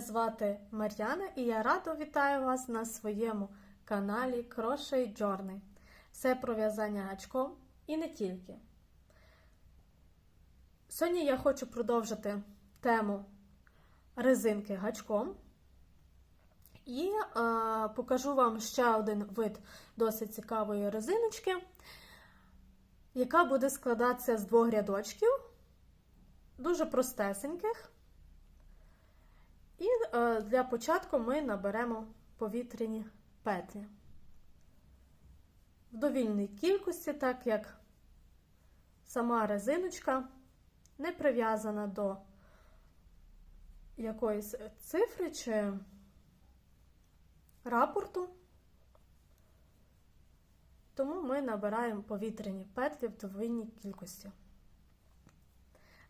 Звати Мар'яна і я радо вітаю вас на своєму каналі Crochet Journey. Все про в'язання гачком і не тільки. Сьогодні я хочу продовжити тему резинки гачком. І е, покажу вам ще один вид досить цікавої резиночки, яка буде складатися з двох рядочків, дуже простесеньких. І е, для початку ми наберемо повітряні петлі. В довільній кількості, так як сама резиночка не прив'язана до якоїсь цифри чи рапорту, тому ми набираємо повітряні петлі в довільній кількості.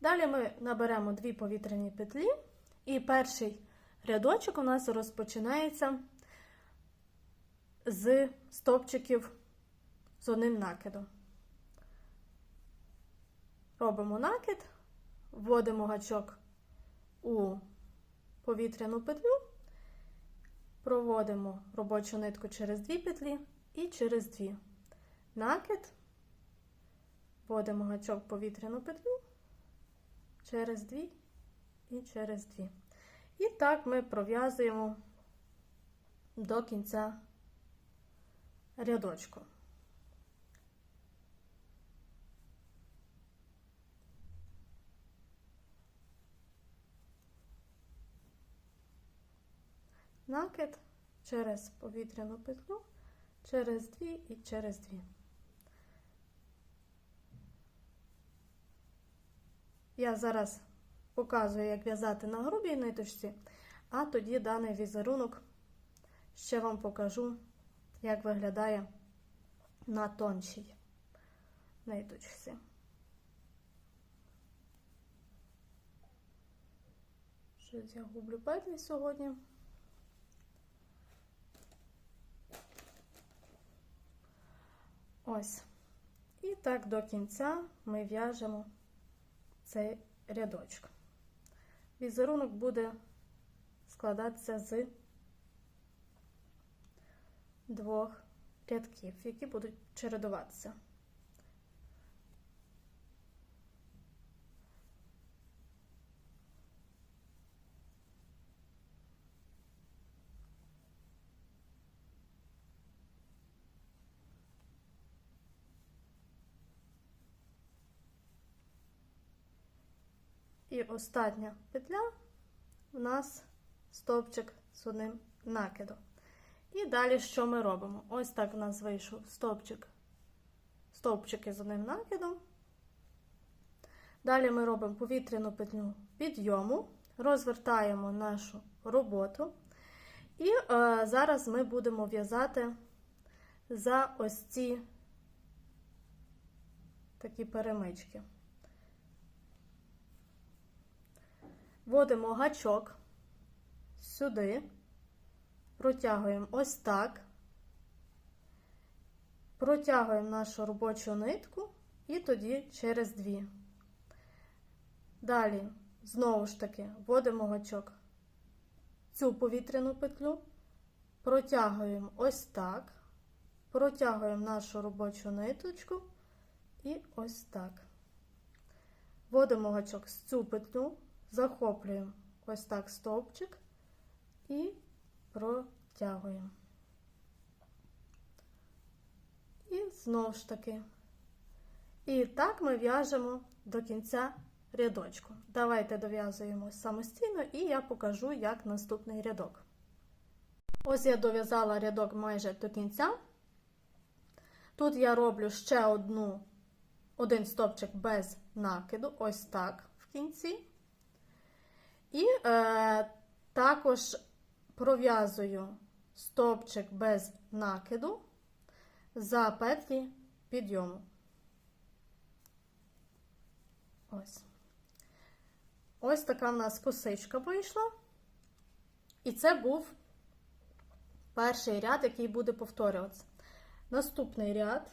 Далі ми наберемо дві повітряні петлі. І перший рядочок у нас розпочинається з стовпчиків з одним накидом. Робимо накид, вводимо гачок у повітряну петлю, проводимо робочу нитку через дві петлі і через дві. Накид, вводимо гачок в повітряну петлю через дві і через дві. І так ми пров'язуємо до кінця рядочку. Накид через повітряну петлю, через дві і через дві. Я зараз показую, як в'язати на грубій ниточці, а тоді даний візерунок ще вам покажу, як виглядає на тоншій ниточці. Щось я гублю петлі сьогодні. Ось. І так до кінця ми в'яжемо цей рядочок. Візерунок буде складатися з двох рядків, які будуть чередуватися. І остання петля у нас стовпчик з одним накидом. І далі що ми робимо? Ось так у нас вийшов стовпчик, стовпчики з одним накидом. Далі ми робимо повітряну петлю підйому, розвертаємо нашу роботу. І е, зараз ми будемо в'язати за ось ці такі перемички. Вводимо гачок. Сюди, протягуємо ось так, протягуємо нашу робочу нитку і тоді через дві. Далі, знову ж таки, вводимо гачок. Цю повітряну петлю, протягуємо ось так, протягуємо нашу робочу ниточку і ось так. Вводимо гачок з цю петлю захоплюємо ось так стовпчик і протягуємо. І знову ж таки. І так ми в'яжемо до кінця рядочку. Давайте дов'язуємо самостійно, і я покажу, як наступний рядок. Ось я дов'язала рядок майже до кінця. Тут я роблю ще одну, один стовпчик без накиду, ось так в кінці. І е, також пров'язую стовпчик без накиду за петлі підйому. Ось. Ось така в нас косичка вийшла. І це був перший ряд, який буде повторюватися. Наступний ряд,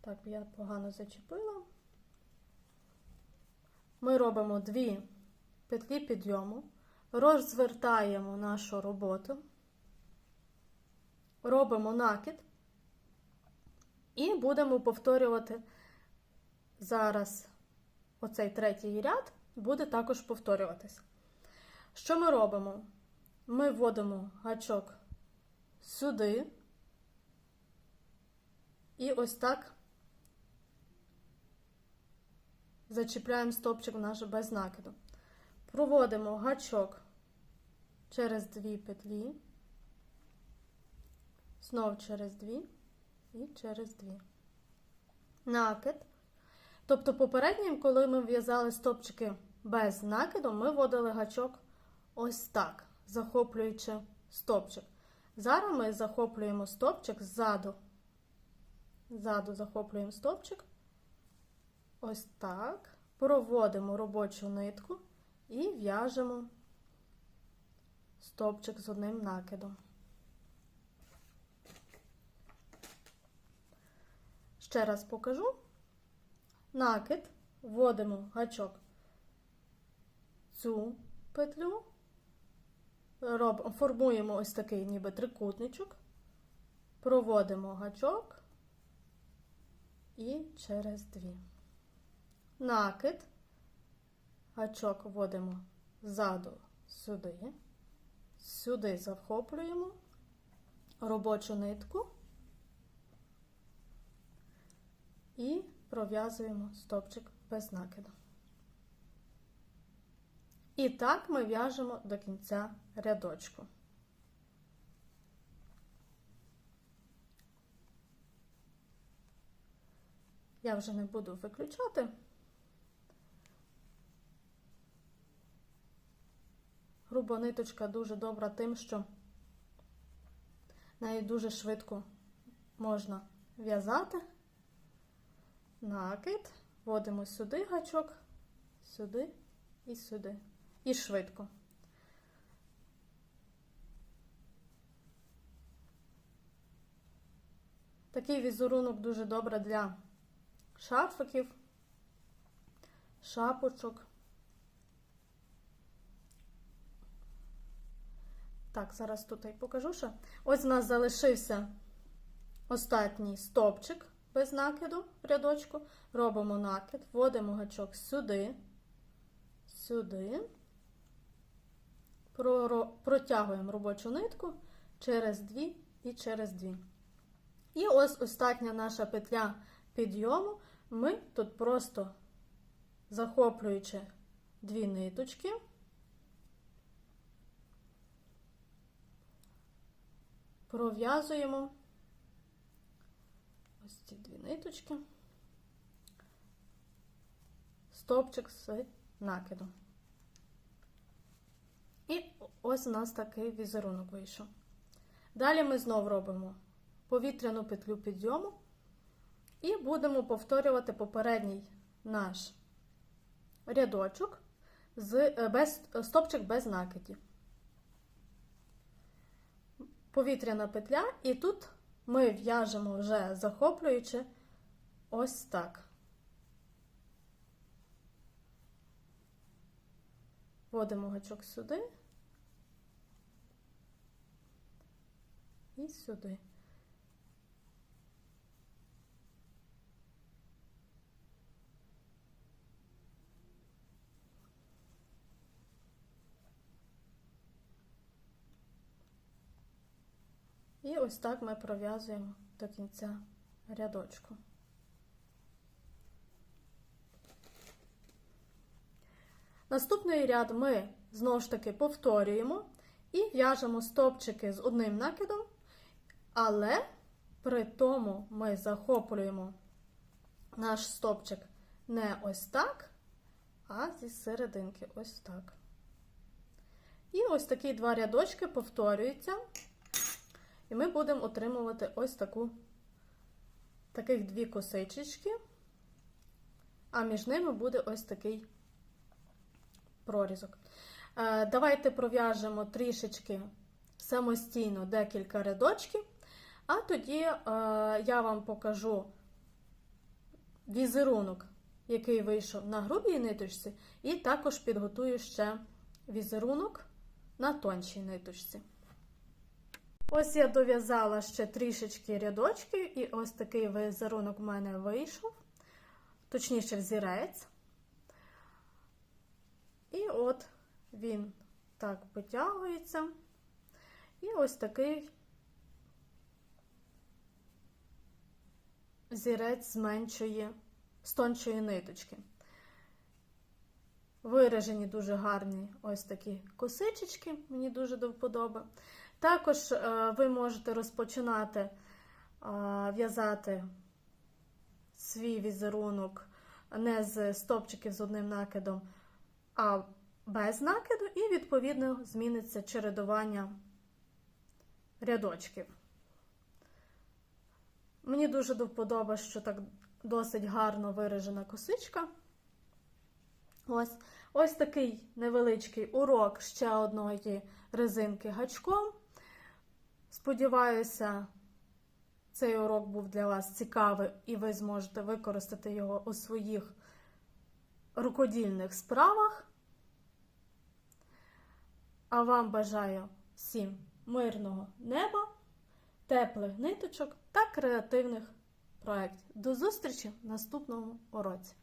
так, я погано зачепила. Ми робимо дві петлі підйому, розвертаємо нашу роботу, робимо накид і будемо повторювати зараз оцей третій ряд буде також повторюватись. Що ми робимо? Ми вводимо гачок сюди і ось так зачіпляємо стопчик наш без накиду. Проводимо гачок через дві петлі, знов через дві і через дві. Накид. Тобто, попереднім, коли ми в'язали стопчики без накиду, ми вводили гачок ось так, захоплюючи стопчик. Зараз ми захоплюємо стопчик ззаду. Ззаду захоплюємо стопчик. Ось так. Проводимо робочу нитку і в'яжемо стопчик з одним накидом. Ще раз покажу. Накид, вводимо гачок цю петлю, роб, формуємо ось такий ніби трикутничок, проводимо гачок і через дві. Накид, гачок вводимо ззаду сюди, сюди захоплюємо робочу нитку і пров'язуємо стопчик без накиду. І так ми в'яжемо до кінця рядочку. Я вже не буду виключати. Груба ниточка дуже добра тим, що нею дуже швидко можна в'язати. Накид, вводимо сюди гачок, сюди і сюди. І швидко. Такий візерунок дуже добре для шарфиків, шапочок. Так, зараз тут і покажу ще. Ось у нас залишився останній стопчик без накиду в рядочку. Робимо накид, вводимо гачок сюди, сюди, протягуємо робочу нитку через дві і через дві. І ось остання наша петля підйому. Ми тут просто захоплюючи дві ниточки, пров'язуємо ось ці дві ниточки, стопчик з накидом. І ось у нас такий візерунок вийшов. Далі ми знову робимо повітряну петлю підйому і будемо повторювати попередній наш рядочок з е, без, стопчик без накидів. Повітряна петля, і тут ми в'яжемо вже захоплюючи ось так. Вводимо гачок сюди і сюди. Ось так ми пров'язуємо до кінця рядочку. Наступний ряд ми знову ж таки повторюємо і в'яжемо стопчики з одним накидом, але при тому ми захоплюємо наш стопчик не ось так, а зі серединки ось так. І ось такі два рядочки повторюються. І ми будемо отримувати ось таку, таких дві косичечки, а між ними буде ось такий прорізок. Е, давайте пров'яжемо трішечки самостійно декілька рядочків, а тоді е, я вам покажу візерунок, який вийшов на грубій ниточці, і також підготую ще візерунок на тоншій ниточці. Ось я дов'язала ще трішечки рядочків, і ось такий візерунок в мене вийшов, точніше, взірець. І от він так потягується. І ось такий зірець зменшує з тоншої ниточки. Виражені дуже гарні ось такі косичечки, мені дуже до вподоби. Також е, ви можете розпочинати е, в'язати свій візерунок не з стопчиків з одним накидом, а без накиду, і, відповідно, зміниться чередування рядочків. Мені дуже до що так досить гарно виражена косичка. Ось, ось такий невеличкий урок ще одної резинки гачком. Сподіваюся, цей урок був для вас цікавий і ви зможете використати його у своїх рукодільних справах. А вам бажаю всім мирного неба, теплих ниточок та креативних проєктів. До зустрічі в наступному уроці!